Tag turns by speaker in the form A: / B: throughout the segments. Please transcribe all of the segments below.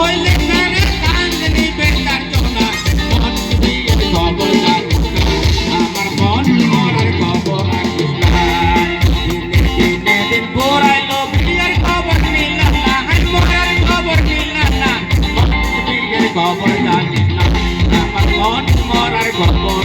A: হইলে কানে কান দিবে তার চোখনা। মন দিয়ে খবর আমার মন মরার খবর রাখিস না দিনে দিনে দিন গোড়াইলো বিয়ের খবর নিলাম না আমি মরার খবর নিলাম না। মন বিয়ের খবর জানিস না আমার মন মরার খবর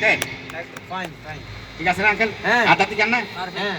A: ওকে
B: ফাইন ফাইন
A: ঠিক আছে না আঙ্কেল
B: হ্যাঁ।
A: আদাতি জান না?
B: হ্যাঁ।